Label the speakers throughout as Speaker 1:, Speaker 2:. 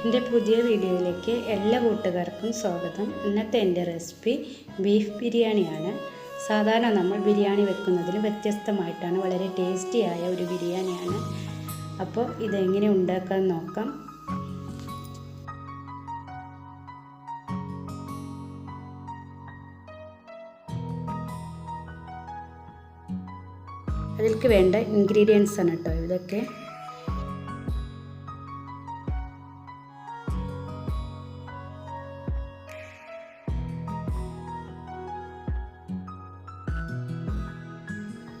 Speaker 1: എന്റെ പുതിയ വീഡിയോയിലേക്ക് എല്ലാ കൂട്ടുകാർക്കും സ്വാഗതം. ഇന്നത്തെ എന്റെ റെസിപ്പി ബീഫ് ബിരിയാണിയാണ്. സാധാരണ നമ്മൾ ബിരിയാണി വെക്കുന്നതിൽ വ്യത്യസ്തമായിട്ടാണ് വളരെ ടേസ്റ്റിയായ ഒരു ബിരിയാണിയാണ്. അപ്പോൾ ഇതെങ്ങനെ ഉണ്ടാക്കാൻ നോക്കാം. അതിലേക്ക് വേണ്ട ഇൻഗ്രീഡിയൻസ് ആണ് കേട്ടോ ഇതൊക്കെ.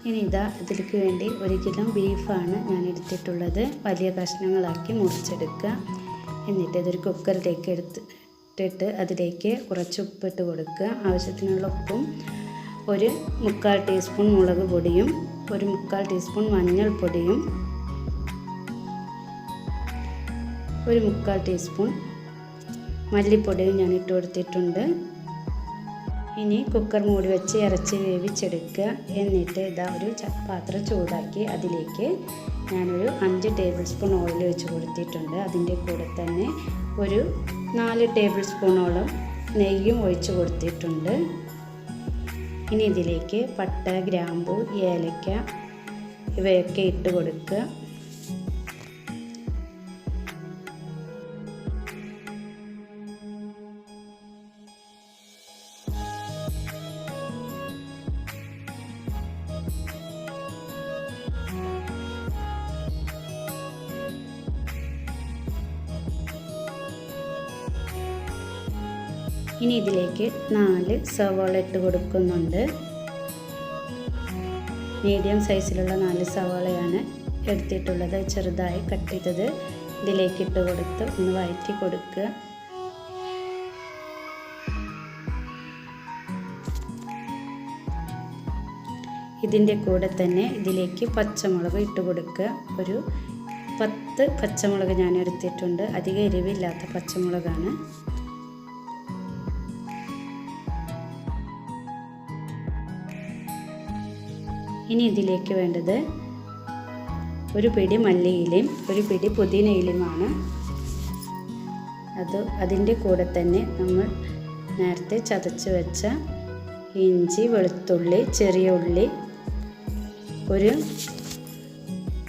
Speaker 1: ഇനി ഇതാ ഇതിലേക്ക് വേണ്ടി ഒരു കിലോ ബീഫാണ് ഞാൻ എടുത്തിട്ടുള്ളത് വലിയ കഷ്ണങ്ങളാക്കി മുറിച്ചെടുക്കുക. എന്നിട്ട് ഇതൊരു കുക്കറിലേക്ക് എടുത്തിട്ട് അതിലേക്ക് കുറച്ച് ഉപ്പിട്ട് കൊടുക്കുക. ആവശ്യത്തിനുള്ള ഉപ്പും ഒരു മുക്കാൽ ടീസ്പൂൺ മുളക് പൊടിയും ഒരു മുക്കാൽ ടീസ്പൂൺ മഞ്ഞൾപ്പൊടിയും ഒരു മുക്കാൽ ടീസ്പൂൺ മല്ലിപ്പൊടിയും ഞാൻ ഇട്ട് കൊടുത്തിട്ടുണ്ട്. ഇനി കുക്കർ മൂടി വെച്ച് ഇറച്ചി വേവിച്ചെടുക്കുക. എന്നിട്ട് ഇതാ ഒരു പാത്രം ചൂടാക്കി അതിലേക്ക് ഞാനൊരു അഞ്ച് ടേബിൾ സ്പൂൺ ഓയിൽ വെച്ച് കൊടുത്തിട്ടുണ്ട്. അതിന്റെ കൂടെ തന്നെ ഒരു നാല് ടേബിൾ സ്പൂണോളം നെയ്യും ഒഴിച്ച് കൊടുത്തിട്ടുണ്ട്. ഇനി ഇതിലേക്ക് പട്ട ഗ്രാമ്പു ഏലക്ക ഇവയൊക്കെ ഇട്ട് കൊടുക്കുക. ഇനി ഇതിലേക്ക് നാല് സവാള ഇട്ട് കൊടുക്കുന്നുണ്ട്. മീഡിയം സൈസിലുള്ള നാല് സവാളയാണ് എടുത്തിട്ടുള്ളത്. ചെറുതായി കട്ട് ചെയ്തത് ഇതിലേക്ക് ഇട്ട് കൊടുത്ത് ഒന്ന് വഴറ്റി കൊടുക്കുക. ഇതിന്റെ കൂടെ തന്നെ ഇതിലേക്ക് പച്ചമുളക് ഇട്ട് കൊടുക്കുക. ഒരു പത്ത് പച്ചമുളക് ഞാൻ എടുത്തിട്ടുണ്ട്. അധികം എരിവില്ലാത്ത പച്ചമുളകാണ്. ഇനി ഇതിലേക്ക് വേണ്ടത് ഒരു പിടി മല്ലിയിലയും ഒരു പിടി പുതിനയിലുമാണ് അത് അതിന്റെ കൂടെ തന്നെ നമ്മൾ നേരത്തെ ചതച്ച് വെച്ച ഇഞ്ചി വെളുത്തുള്ളി ചെറിയ ഉള്ളി ഒരു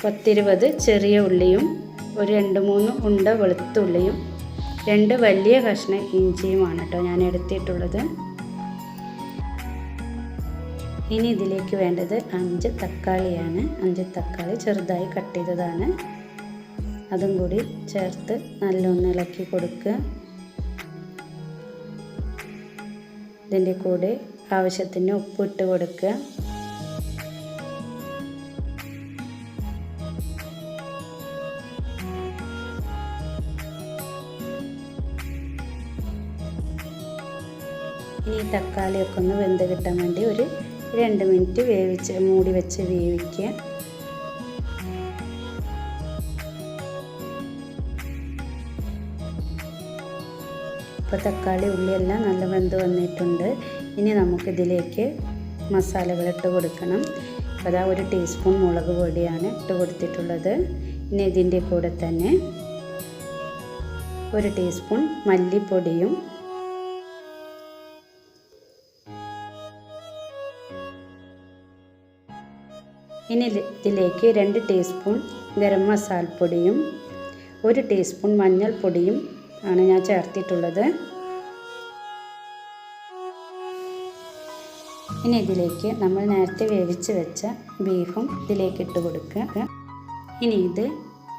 Speaker 1: പത്തിരുപത് ചെറിയ ഉള്ളിയും ഒരു രണ്ട് മൂന്ന് ഉണ്ട വെളുത്തുള്ളിയും രണ്ട് വലിയ കഷ്ണം ഇഞ്ചിയുമാണ് കേട്ടോ ഞാൻ എടുത്തിട്ടുള്ളത്. ഇനി ഇതിലേക്ക് വേണ്ടത് അഞ്ച് തക്കാളിയാണ്. അഞ്ച് തക്കാളി ചെറുതായി കട്ട് ചെയ്തതാണ്. അതും കൂടി ചേർത്ത് നല്ലൊന്ന് ഇളക്കി കൊടുക്കുക. ഇതിന്റെ കൂടെ ആവശ്യത്തിന് ഉപ്പിട്ട് കൊടുക്കുക. ഇനി തക്കാളിയൊക്കെ ഒന്ന് വെന്ത് കിട്ടാൻ വേണ്ടി ഒരു രണ്ട് മിനിറ്റ് വേവിച്ച് മൂടി വെച്ച് വേവിക്കുക. ഇപ്പോൾ തക്കാളി ഉള്ളിയെല്ലാം നല്ല വെന്ത് വന്നിട്ടുണ്ട്. ഇനി നമുക്കിതിലേക്ക് മസാലകൾ ഇട്ട് കൊടുക്കണം. അതാ ഒരു ടീസ്പൂൺ മുളക് പൊടിയാണ് ഇട്ട് കൊടുത്തിട്ടുള്ളത്. ഇനി ഇതിന്റെ കൂടെ തന്നെ ഒരു ടീസ്പൂൺ മല്ലിപ്പൊടിയും ഇനി ഇതിലേക്ക് രണ്ട് ടീസ്പൂൺ ഗരം മസാലപ്പൊടിയും ഒരു ടീസ്പൂൺ മഞ്ഞൾപ്പൊടിയും ആണ് ഞാൻ ചേർത്തിട്ടുള്ളത്. ഇനി ഇതിലേക്ക് നമ്മൾ നേരത്തെ വേവിച്ച് വെച്ച ബീഫും ഇതിലേക്ക് ഇട്ട് കൊടുക്കുക. ഇനി ഇത്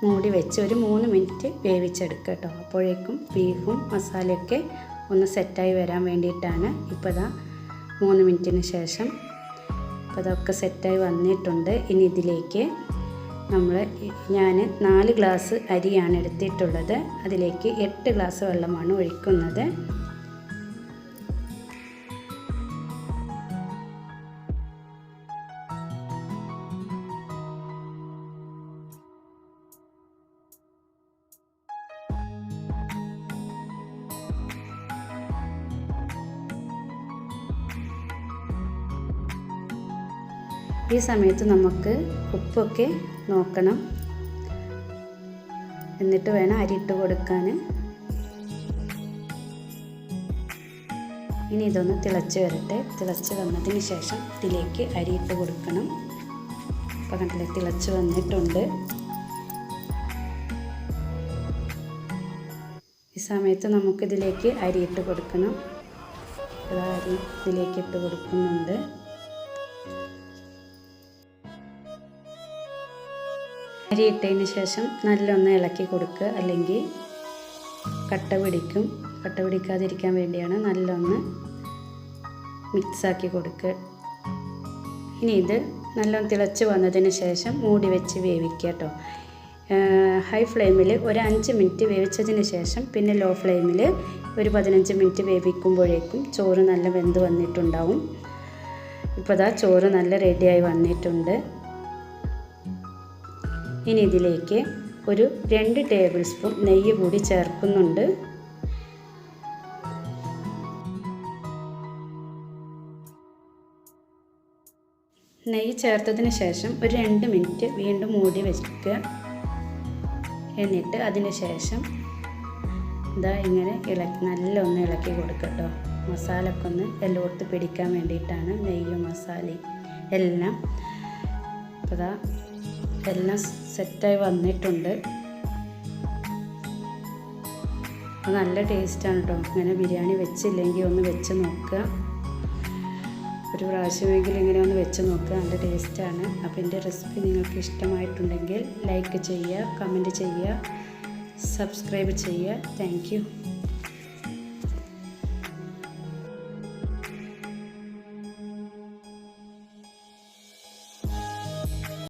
Speaker 1: മൂടി വെച്ച് ഒരു മൂന്ന് മിനിറ്റ് വേവിച്ചെടുക്കുക കേട്ടോ. അപ്പോഴേക്കും ബീഫും മസാലയൊക്കെ ഒന്ന് സെറ്റായി വരാൻ വേണ്ടിയിട്ടാണ്. ഇപ്പോൾ ഇതാ മൂന്ന് മിനിറ്റിന് ശേഷം അപ്പോൾ അതൊക്കെ സെറ്റായി വന്നിട്ടുണ്ട്. ഇനി ഇതിലേക്ക് നമ്മൾ ഞാൻ നാല് ഗ്ലാസ് അരിയാണ് എടുത്തിട്ടുള്ളത്. അതിലേക്ക് എട്ട് ഗ്ലാസ് വെള്ളമാണ് ഒഴിക്കുന്നത്. ഈ സമയത്ത് നമുക്ക് ഉപ്പൊക്കെ നോക്കണം. എന്നിട്ട് വേണം അരിയിട്ട് കൊടുക്കാൻ ഇനി ഇതൊന്ന് തിളച്ച് വരട്ടെ. തിളച്ച് വന്നതിന് ശേഷം ഇതിലേക്ക് അരിയിട്ട് കൊടുക്കണം. അപ്പം കണ്ടില്ല തിളച്ച് വന്നിട്ടുണ്ട്. ഈ സമയത്ത് നമുക്കിതിലേക്ക് അരിയിട്ട് കൊടുക്കണം. അരി ഇതിലേക്ക് ഇട്ട് കൊടുക്കുന്നുണ്ട്. അരി ഇട്ടതിന് ശേഷം നല്ലൊന്ന് ഇളക്കി കൊടുക്കുക. അല്ലെങ്കിൽ കട്ട പിടിക്കും. കട്ട പിടിക്കാതിരിക്കാൻ വേണ്ടിയാണ് നല്ലൊന്ന് മിക്സാക്കി കൊടുക്കുക. ഇനി ഇത് നല്ലോണം തിളച്ച് വന്നതിന് ശേഷം മൂടി വെച്ച് വേവിക്കുക കേട്ടോ. ഹൈ ഫ്ലെയിമിൽ ഒരു അഞ്ച് മിനിറ്റ് വേവിച്ചതിന് ശേഷം പിന്നെ ലോ ഫ്ലെയിമിൽ ഒരു പതിനഞ്ച് മിനിറ്റ് വേവിക്കുമ്പോഴേക്കും ചോറ് നല്ല വെന്ത് വന്നിട്ടുണ്ടാവും. ഇപ്പോൾ ദാ ചോറ് നല്ല റെഡിയായി വന്നിട്ടുണ്ട്. ഇനി ഇതിലേക്ക് ഒരു രണ്ട് ടേബിൾ സ്പൂൺ നെയ്യ് കൂടി ചേർക്കുന്നുണ്ട്. നെയ്യ് ചേർത്തതിന് ശേഷം ഒരു രണ്ട് മിനിറ്റ് വീണ്ടും മൂടി വയ്ക്കുക എന്നിട്ട് അതിന് ശേഷം ഇതാ ഇങ്ങനെ ഇളക്കി നല്ലൊന്ന് ഇളക്കി കൊടുക്കട്ടോ മസാലയൊക്കെ ഒന്ന് എല്ലായിടത്ത് പിടിക്കാൻ വേണ്ടിയിട്ടാണ് നെയ്യും മസാലയും എല്ലാം. അപ്പോൾ ഇതാ എല്ലാം സെറ്റായി വന്നിട്ടുണ്ട്. നല്ല ടേസ്റ്റാണ് കേട്ടോ ഇങ്ങനെ ബിരിയാണി വെച്ചില്ലെങ്കിൽ ഒന്ന് വെച്ച് നോക്കുക. ഒരു പ്രാവശ്യമെങ്കിലും ഇങ്ങനെ ഒന്ന് വെച്ച് നോക്കുക. നല്ല ടേസ്റ്റാണ്. അപ്പോൾ എന്റെ റെസിപ്പി നിങ്ങൾക്ക് ഇഷ്ടമായിട്ടുണ്ടെങ്കിൽ ലൈക്ക് ചെയ്യുക കമന്റ് ചെയ്യുക സബ്സ്ക്രൈബ് ചെയ്യുക. താങ്ക്